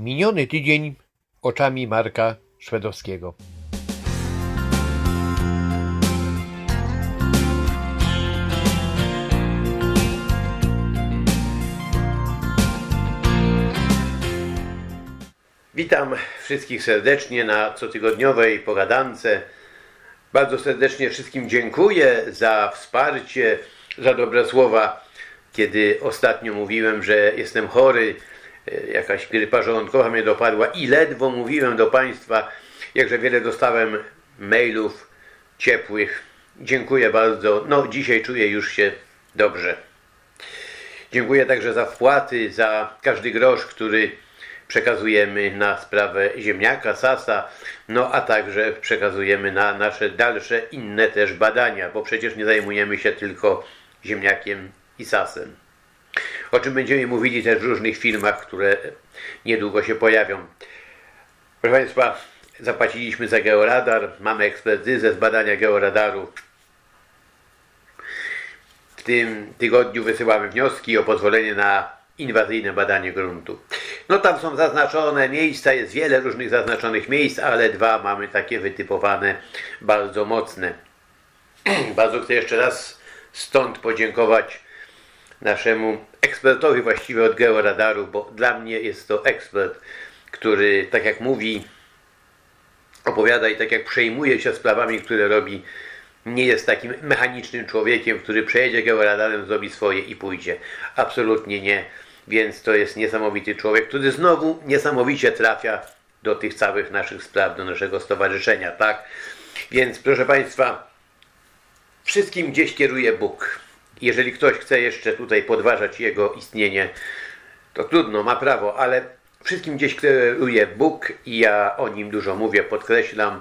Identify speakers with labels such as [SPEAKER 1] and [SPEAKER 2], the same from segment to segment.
[SPEAKER 1] Miniony tydzień oczami Marka Szwedowskiego. Witam wszystkich serdecznie na cotygodniowej pogadance. Bardzo serdecznie wszystkim dziękuję za wsparcie, za dobre słowa. Kiedy ostatnio mówiłem, że jestem chory, jakaś grypa żołądkowa mnie dopadła i ledwo mówiłem do Państwa, jakże wiele dostałem mailów ciepłych. Dziękuję bardzo. No, dzisiaj czuję już się dobrze. Dziękuję także za wpłaty, za każdy grosz, który przekazujemy na sprawę ziemniaka, sasa, no a także przekazujemy na nasze dalsze inne też badania, bo przecież nie zajmujemy się tylko ziemniakiem i sasem. O czym będziemy mówili też w różnych filmach, które niedługo się pojawią. Proszę Państwa, zapłaciliśmy za georadar, mamy ekspertyzę z badania georadaru. W tym tygodniu wysyłamy wnioski o pozwolenie na inwazyjne badanie gruntu. No tam są zaznaczone miejsca, jest wiele różnych zaznaczonych miejsc, ale dwa mamy takie wytypowane bardzo mocne. Bardzo chcę jeszcze raz stąd podziękować naszemu ekspertowi właściwie od georadaru, bo dla mnie jest to ekspert, który tak jak mówi, opowiada i tak jak przejmuje się sprawami, które robi, nie jest takim mechanicznym człowiekiem, który przejedzie georadarem, zrobi swoje i pójdzie. Absolutnie nie. Więc to jest niesamowity człowiek, który znowu niesamowicie trafia do tych całych naszych spraw, do naszego stowarzyszenia, tak? Więc proszę Państwa, wszystkim gdzieś kieruje Bóg. Jeżeli ktoś chce jeszcze tutaj podważać jego istnienie, to trudno, ma prawo, ale wszystkim gdzieś kieruje Bóg i ja o nim dużo mówię, podkreślam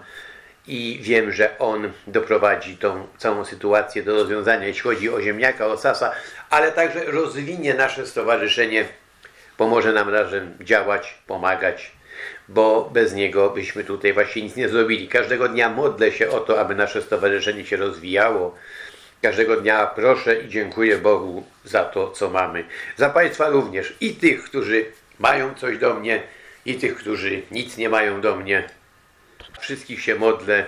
[SPEAKER 1] i wiem, że on doprowadzi tą całą sytuację do rozwiązania, jeśli chodzi o ziemniaka, o sasa, ale także rozwinie nasze stowarzyszenie, pomoże nam razem działać, pomagać, bo bez niego byśmy tutaj właśnie nic nie zrobili. Każdego dnia modlę się o to, aby nasze stowarzyszenie się rozwijało. Każdego dnia proszę i dziękuję Bogu za to, co mamy. Za Państwa również i tych, którzy mają coś do mnie, i tych, którzy nic nie mają do mnie. Wszystkich się modlę,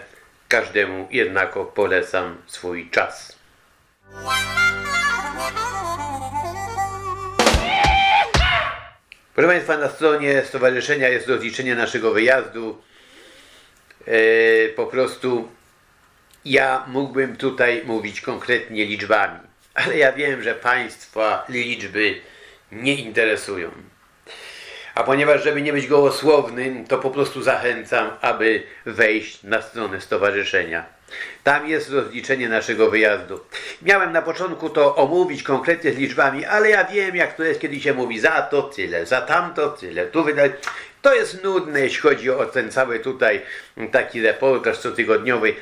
[SPEAKER 1] każdemu jednako polecam swój czas. Proszę Państwa, na stronie stowarzyszenia jest rozliczenie naszego wyjazdu. E, po prostu ja mógłbym tutaj mówić konkretnie liczbami, ale ja wiem, że Państwa liczby nie interesują. A ponieważ, żeby nie być gołosłownym, to po prostu zachęcam, aby wejść na stronę stowarzyszenia. Tam jest rozliczenie naszego wyjazdu. Miałem na początku to omówić konkretnie z liczbami, ale ja wiem, jak to jest, kiedy się mówi za to tyle, za tamto tyle, tu wydać. To jest nudne, jeśli chodzi o ten cały tutaj taki reportaż cotygodniowy.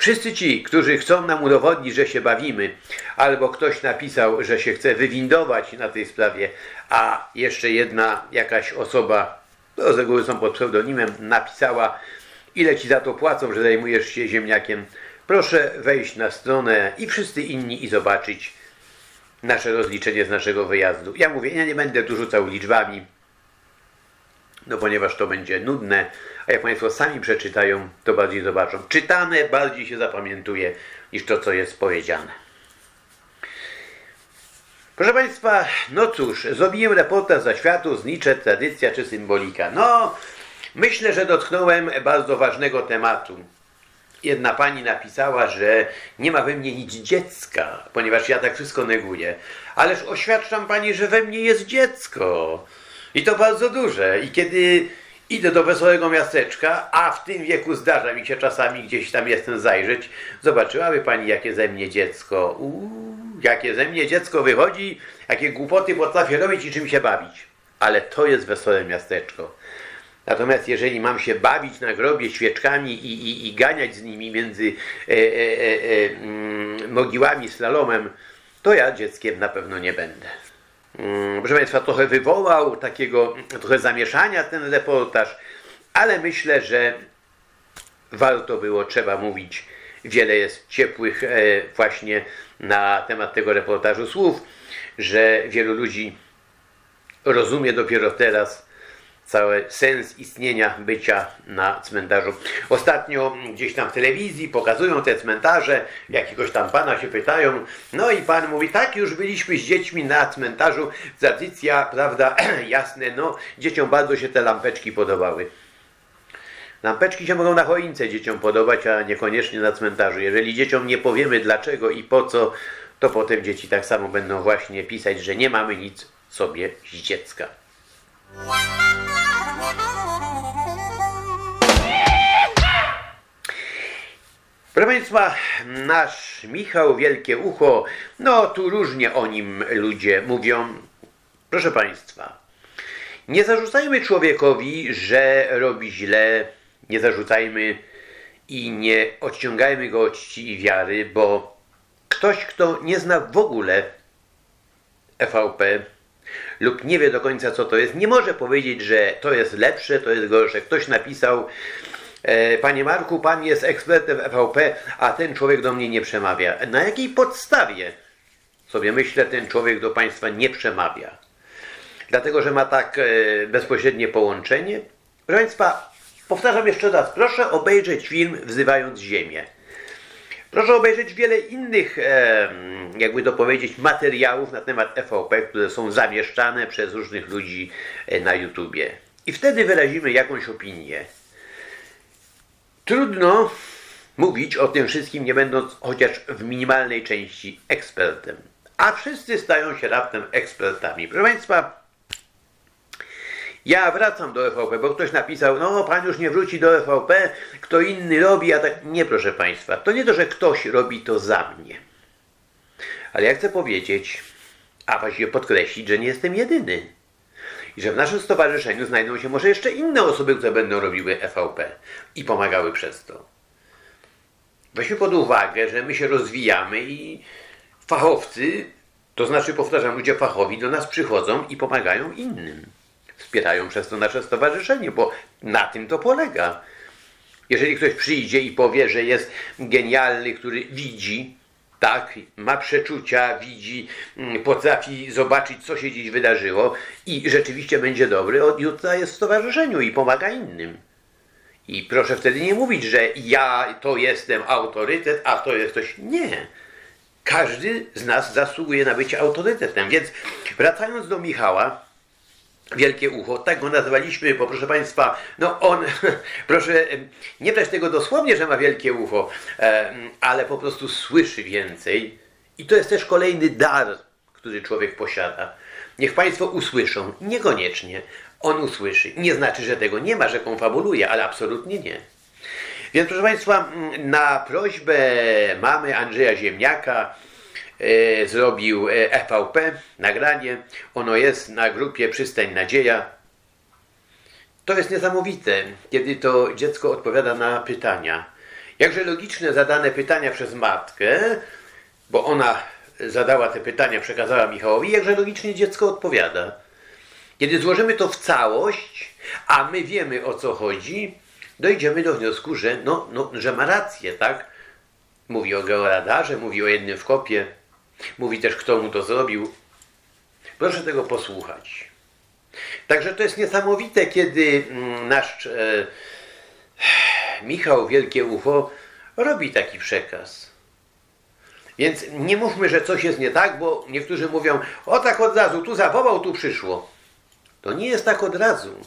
[SPEAKER 1] Wszyscy ci, którzy chcą nam udowodnić, że się bawimy, albo ktoś napisał, że się chce wywindować na tej sprawie, a jeszcze jedna jakaś osoba, to z reguły są pod pseudonimem, napisała, ile ci za to płacą, że zajmujesz się ziemniakiem, proszę wejść na stronę i wszyscy inni i zobaczyć nasze rozliczenie z naszego wyjazdu. Ja mówię, ja nie będę tu rzucał liczbami, no ponieważ to będzie nudne, a jak Państwo sami przeczytają, to bardziej zobaczą. Czytane bardziej się zapamiętuje niż to, co jest powiedziane. Proszę Państwa, no cóż, zrobiłem reportaż za światu, znicze, tradycja czy symbolika. No, myślę, że dotknąłem bardzo ważnego tematu. Jedna pani napisała, że nie ma we mnie nic dziecka, ponieważ ja tak wszystko neguję. Ależ oświadczam pani, że we mnie jest dziecko. I to bardzo duże. I kiedy idę do wesołego miasteczka, a w tym wieku zdarza mi się czasami gdzieś tam jestem zajrzeć, zobaczyłaby pani, jakie ze mnie dziecko. Uuu, jakie ze mnie dziecko wychodzi, jakie głupoty potrafię robić i czym się bawić. Ale to jest wesołe miasteczko. Natomiast jeżeli mam się bawić na grobie świeczkami i, i, i ganiać z nimi między e, e, e, mm, mogiłami slalomem, to ja dzieckiem na pewno nie będę. Mm, Proszę Państwa, trochę wywołał takiego trochę zamieszania ten reportaż, ale myślę, że warto było, trzeba mówić. Wiele jest ciepłych e, właśnie na temat tego reportażu słów, że wielu ludzi rozumie dopiero teraz, cały sens istnienia bycia na cmentarzu. Ostatnio gdzieś tam w telewizji pokazują te cmentarze, jakiegoś tam pana się pytają, no i pan mówi, tak już byliśmy z dziećmi na cmentarzu, tradycja, prawda, jasne, no dzieciom bardzo się te lampeczki podobały. Lampeczki się mogą na choince dzieciom podobać, a niekoniecznie na cmentarzu. Jeżeli dzieciom nie powiemy dlaczego i po co, to potem dzieci tak samo będą właśnie pisać, że nie mamy nic sobie z dziecka. Proszę Państwa, nasz Michał Wielkie Ucho, no tu różnie o nim ludzie mówią. Proszę Państwa, nie zarzucajmy człowiekowi, że robi źle, nie zarzucajmy i nie odciągajmy go od czci i wiary, bo ktoś, kto nie zna w ogóle EVP lub nie wie do końca co to jest, nie może powiedzieć, że to jest lepsze, to jest gorsze. Ktoś napisał, e, Panie Marku, Pan jest ekspertem w EVP, a ten człowiek do mnie nie przemawia. Na jakiej podstawie sobie myślę, ten człowiek do Państwa nie przemawia? Dlatego, że ma tak e, bezpośrednie połączenie? Proszę Państwa, powtarzam jeszcze raz, proszę obejrzeć film Wzywając Ziemię. Proszę obejrzeć wiele innych, jakby to powiedzieć, materiałów na temat EVP, które są zamieszczane przez różnych ludzi e, na YouTubie. I wtedy wyrazimy jakąś opinię. Trudno mówić o tym wszystkim, nie będąc chociaż w minimalnej części ekspertem. A wszyscy stają się raptem ekspertami. Proszę Państwa, ja wracam do EVP, bo ktoś napisał, no pan już nie wróci do EVP, kto inny robi, a tak. Nie, proszę państwa, to nie to, że ktoś robi to za mnie. Ale ja chcę powiedzieć, a właściwie podkreślić, że nie jestem jedyny. I że w naszym stowarzyszeniu znajdą się może jeszcze inne osoby, które będą robiły EVP i pomagały przez to. Weźmy pod uwagę, że my się rozwijamy i fachowcy, to znaczy, powtarzam, ludzie fachowi do nas przychodzą i pomagają innym wspierają przez to nasze stowarzyszenie, bo na tym to polega. Jeżeli ktoś przyjdzie i powie, że jest genialny, który widzi, tak, ma przeczucia, widzi, mm, potrafi zobaczyć, co się dziś wydarzyło i rzeczywiście będzie dobry, od jutra jest w stowarzyszeniu i pomaga innym. I proszę wtedy nie mówić, że ja to jestem autorytet, a to jest ktoś. Nie. Każdy z nas zasługuje na bycie autorytetem. Więc wracając do Michała, wielkie ucho, tak go nazwaliśmy, bo proszę Państwa, no on, proszę nie brać tego dosłownie, że ma wielkie ucho, ale po prostu słyszy więcej i to jest też kolejny dar, który człowiek posiada. Niech Państwo usłyszą, niekoniecznie on usłyszy. Nie znaczy, że tego nie ma, że konfabuluje, ale absolutnie nie. Więc proszę Państwa, na prośbę mamy Andrzeja Ziemniaka, zrobił EVP, nagranie. Ono jest na grupie Przystań Nadzieja. To jest niesamowite, kiedy to dziecko odpowiada na pytania. Jakże logiczne zadane pytania przez matkę, bo ona zadała te pytania, przekazała Michałowi, jakże logicznie dziecko odpowiada. Kiedy złożymy to w całość, a my wiemy o co chodzi, dojdziemy do wniosku, że, no, no, że ma rację, tak? Mówi o georadarze, mówi o jednym w kopie, mówi też kto mu to zrobił. Proszę tego posłuchać. Także to jest niesamowite, kiedy mm, nasz e, Michał Wielkie Ucho robi taki przekaz. Więc nie mówmy, że coś jest nie tak, bo niektórzy mówią, o tak od razu, tu zawołał, tu przyszło. To nie jest tak od razu.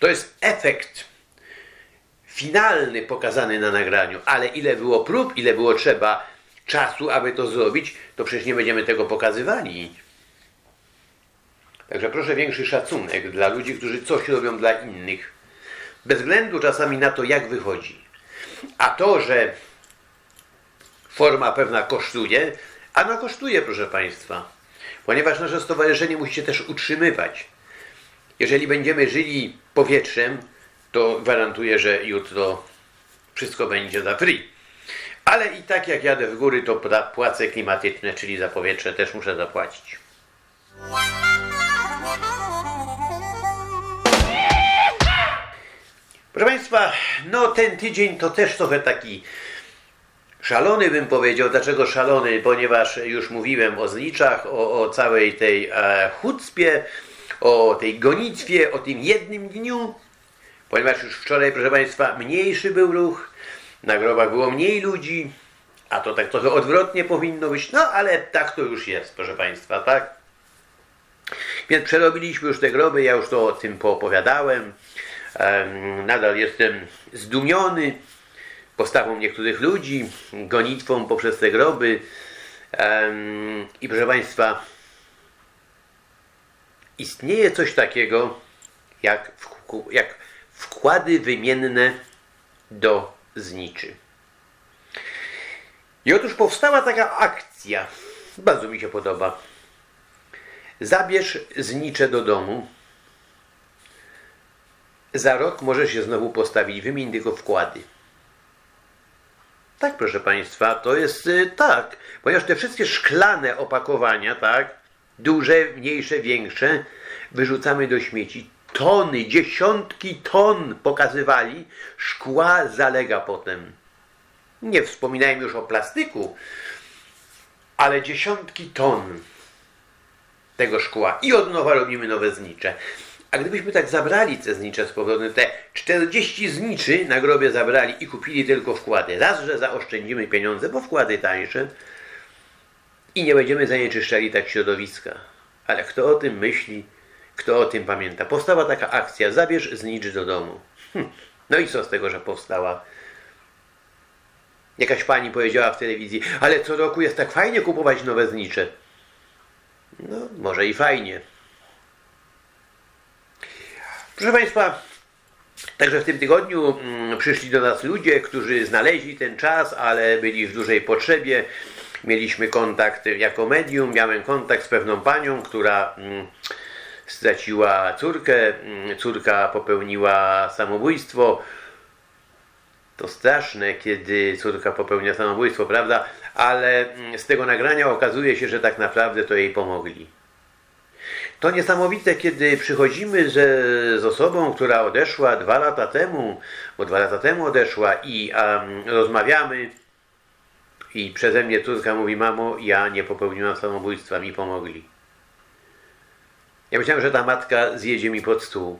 [SPEAKER 1] To jest efekt finalny pokazany na nagraniu, ale ile było prób, ile było trzeba czasu, aby to zrobić, to przecież nie będziemy tego pokazywali. Także proszę większy szacunek dla ludzi, którzy coś robią dla innych, bez względu czasami na to, jak wychodzi. A to, że forma pewna kosztuje, a no kosztuje, proszę Państwa, ponieważ nasze stowarzyszenie musi się też utrzymywać. Jeżeli będziemy żyli powietrzem, to gwarantuję, że jutro wszystko będzie za free. Ale i tak jak jadę w góry, to płace klimatyczne, czyli za powietrze też muszę zapłacić. Proszę Państwa, no ten tydzień to też trochę taki szalony bym powiedział. Dlaczego szalony? Ponieważ już mówiłem o zliczach, o, o całej tej e, o tej gonitwie, o tym jednym dniu, ponieważ już wczoraj, proszę Państwa, mniejszy był ruch, na grobach było mniej ludzi, a to tak trochę odwrotnie powinno być, no ale tak to już jest, proszę Państwa, tak? Więc przerobiliśmy już te groby, ja już to o tym poopowiadałem. Em, Nadal jestem zdumiony postawą niektórych ludzi, gonitwą poprzez te groby. I proszę Państwa, istnieje coś takiego jak wkłady wymienne do zniczy. I otóż powstała taka akcja, bardzo mi się podoba. Zabierz znicze do domu. Za rok możesz je znowu postawić, wymień tylko wkłady. Tak, proszę Państwa, to jest y, tak, ponieważ te wszystkie szklane opakowania, tak, duże, mniejsze, większe, wyrzucamy do śmieci. Tony, dziesiątki ton pokazywali, szkła zalega potem. Nie wspominajmy już o plastyku, ale dziesiątki ton tego szkła i od nowa robimy nowe znicze. A gdybyśmy tak zabrali te znicze z powrotem, te 40 zniczy na grobie zabrali i kupili tylko wkłady, raz, że zaoszczędzimy pieniądze, bo wkłady tańsze i nie będziemy zanieczyszczali tak środowiska. Ale kto o tym myśli, kto o tym pamięta? Powstała taka akcja, zabierz znicz do domu. Hm. No i co z tego, że powstała? Jakaś pani powiedziała w telewizji, ale co roku jest tak fajnie kupować nowe znicze. No, może i fajnie. Proszę Państwa, także w tym tygodniu mm, przyszli do nas ludzie, którzy znaleźli ten czas, ale byli w dużej potrzebie. Mieliśmy kontakt jako medium, miałem kontakt z pewną panią, która mm, straciła córkę. Mm, Córka popełniła samobójstwo. To straszne, kiedy córka popełnia samobójstwo, prawda? Ale mm, z tego nagrania okazuje się, że tak naprawdę to jej pomogli. To niesamowite, kiedy przychodzimy ze, z osobą, która odeszła dwa lata temu, bo dwa lata temu odeszła i em, rozmawiamy i przeze mnie córka mówi, mamo, ja nie popełniłam samobójstwa, mi pomogli. Ja myślałem, że ta matka zjedzie mi pod stół.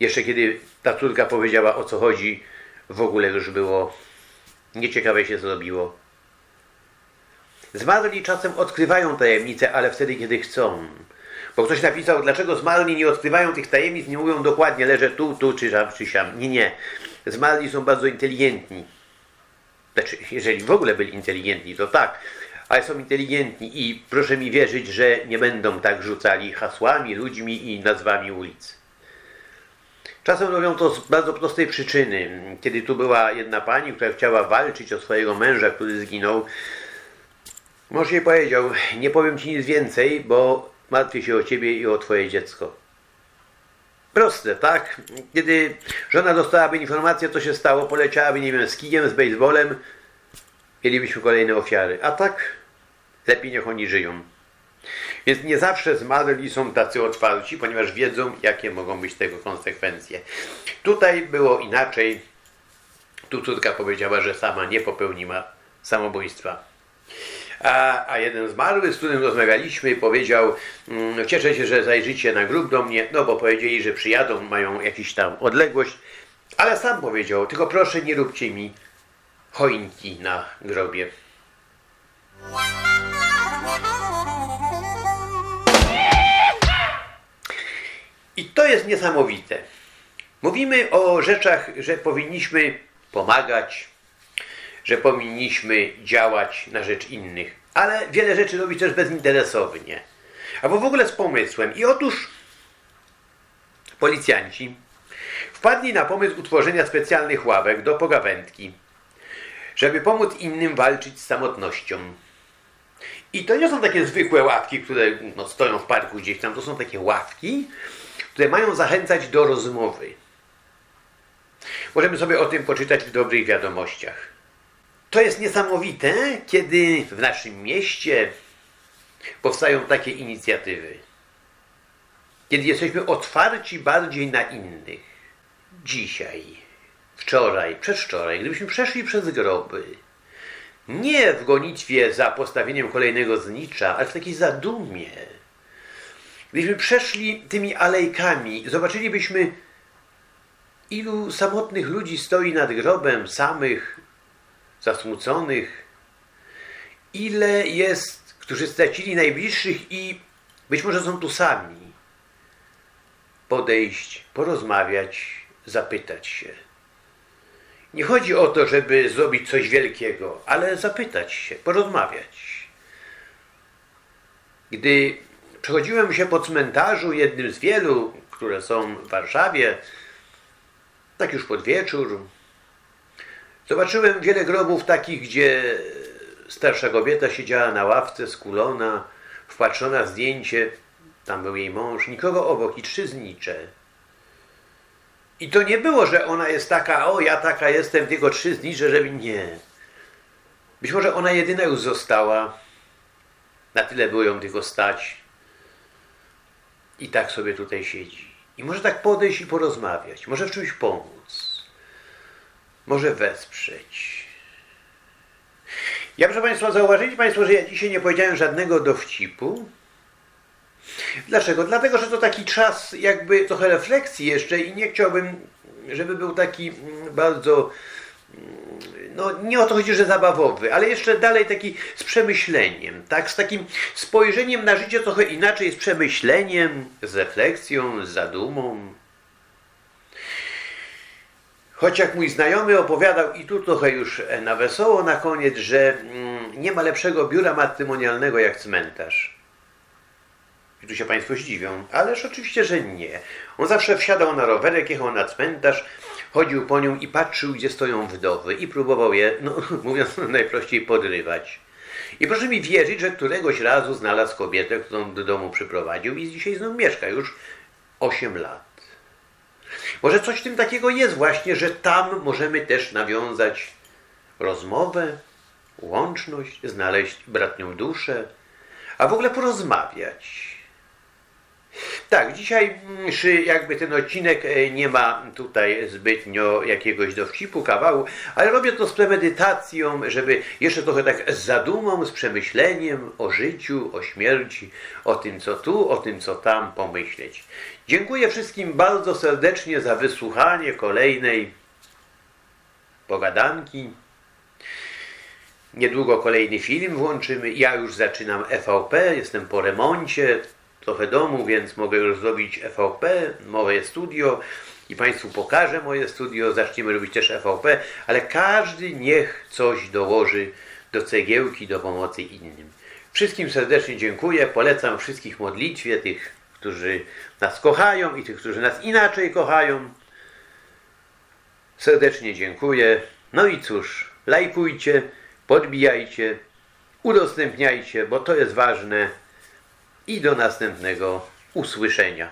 [SPEAKER 1] Jeszcze kiedy ta córka powiedziała o co chodzi, w ogóle już było nieciekawe się zrobiło. Zmarli czasem odkrywają tajemnice, ale wtedy, kiedy chcą. Bo ktoś napisał, dlaczego zmarli nie odkrywają tych tajemnic, nie mówią dokładnie, leżę tu, tu, czy tam, czy siam. Nie, nie. Zmarli są bardzo inteligentni. Znaczy, jeżeli w ogóle byli inteligentni, to tak. Ale są inteligentni i proszę mi wierzyć, że nie będą tak rzucali hasłami, ludźmi i nazwami ulic. Czasem robią to z bardzo prostej przyczyny. Kiedy tu była jedna pani, która chciała walczyć o swojego męża, który zginął, Mąż jej powiedział, nie powiem ci nic więcej, bo martwię się o ciebie i o twoje dziecko. Proste, tak? Kiedy żona dostałaby informację, co się stało, poleciałaby, nie wiem, z kijem, z baseballem, mielibyśmy kolejne ofiary. A tak, lepiej niech oni żyją. Więc nie zawsze zmarli są tacy otwarci, ponieważ wiedzą, jakie mogą być tego konsekwencje. Tutaj było inaczej. Tu córka powiedziała, że sama nie popełniła samobójstwa. A, a jeden zmarły, z którym rozmawialiśmy, powiedział: mm, Cieszę się, że zajrzycie na grób do mnie, no bo powiedzieli, że przyjadą, mają jakiś tam odległość, ale sam powiedział: Tylko proszę, nie róbcie mi choinki na grobie. I to jest niesamowite. Mówimy o rzeczach, że powinniśmy pomagać, że powinniśmy działać na rzecz innych, ale wiele rzeczy robić też bezinteresownie, albo w ogóle z pomysłem. I otóż policjanci wpadli na pomysł utworzenia specjalnych ławek do pogawędki, żeby pomóc innym walczyć z samotnością. I to nie są takie zwykłe ławki, które no, stoją w parku gdzieś tam, to są takie ławki, które mają zachęcać do rozmowy. Możemy sobie o tym poczytać w dobrych wiadomościach. To jest niesamowite, kiedy w naszym mieście powstają takie inicjatywy. Kiedy jesteśmy otwarci bardziej na innych. Dzisiaj, wczoraj, przedwczoraj, gdybyśmy przeszli przez groby, nie w gonitwie za postawieniem kolejnego znicza, ale w takiej zadumie, Gdybyśmy przeszli tymi alejkami, zobaczylibyśmy, ilu samotnych ludzi stoi nad grobem, samych, zasmuconych, ile jest, którzy stracili najbliższych i być może są tu sami. Podejść, porozmawiać, zapytać się. Nie chodzi o to, żeby zrobić coś wielkiego, ale zapytać się, porozmawiać. Gdy przechodziłem się po cmentarzu, jednym z wielu, które są w Warszawie, tak już pod wieczór, zobaczyłem wiele grobów takich, gdzie starsza kobieta siedziała na ławce skulona, wpatrzona w zdjęcie, tam był jej mąż, nikogo obok i trzy znicze. I to nie było, że ona jest taka, o ja taka jestem, tylko trzy znicze, żeby nie. Być może ona jedyna już została, na tyle było ją tylko stać. I tak sobie tutaj siedzi. I może tak podejść i porozmawiać, może w czymś pomóc, może wesprzeć. Ja proszę Państwa, zauważyli Państwo, że ja dzisiaj nie powiedziałem żadnego dowcipu. Dlaczego? Dlatego, że to taki czas jakby trochę refleksji jeszcze i nie chciałbym, żeby był taki mm, bardzo, no nie o to chodzi, że zabawowy, ale jeszcze dalej taki z przemyśleniem, tak? Z takim spojrzeniem na życie trochę inaczej, z przemyśleniem, z refleksją, z zadumą. Choć jak mój znajomy opowiadał, i tu trochę już e, na wesoło na koniec, że mm, nie ma lepszego biura matrymonialnego jak cmentarz. I tu się Państwo zdziwią, ależ oczywiście, że nie. On zawsze wsiadał na rowerek, jechał na cmentarz, chodził po nią i patrzył, gdzie stoją wdowy i próbował je, no mówiąc najprościej, podrywać. I proszę mi wierzyć, że któregoś razu znalazł kobietę, którą do domu przyprowadził i dzisiaj z nią mieszka już 8 lat. Może coś w tym takiego jest właśnie, że tam możemy też nawiązać rozmowę, łączność, znaleźć bratnią duszę, a w ogóle porozmawiać. Tak, dzisiaj mszy, jakby ten odcinek e, nie ma tutaj zbytnio jakiegoś dowcipu, kawału, ale robię to z premedytacją, żeby jeszcze trochę tak z zadumą, z przemyśleniem o życiu, o śmierci, o tym co tu, o tym co tam pomyśleć. Dziękuję wszystkim bardzo serdecznie za wysłuchanie kolejnej pogadanki. Niedługo kolejny film włączymy. Ja już zaczynam EVP, jestem po remoncie, trochę domu, więc mogę już zrobić EVP, moje studio i Państwu pokażę moje studio. Zaczniemy robić też EVP, ale każdy niech coś dołoży do cegiełki, do pomocy innym. Wszystkim serdecznie dziękuję. Polecam wszystkich modlitwie, tych, którzy nas kochają i tych, którzy nas inaczej kochają. Serdecznie dziękuję. No i cóż, lajkujcie, podbijajcie, udostępniajcie, bo to jest ważne. I do następnego usłyszenia.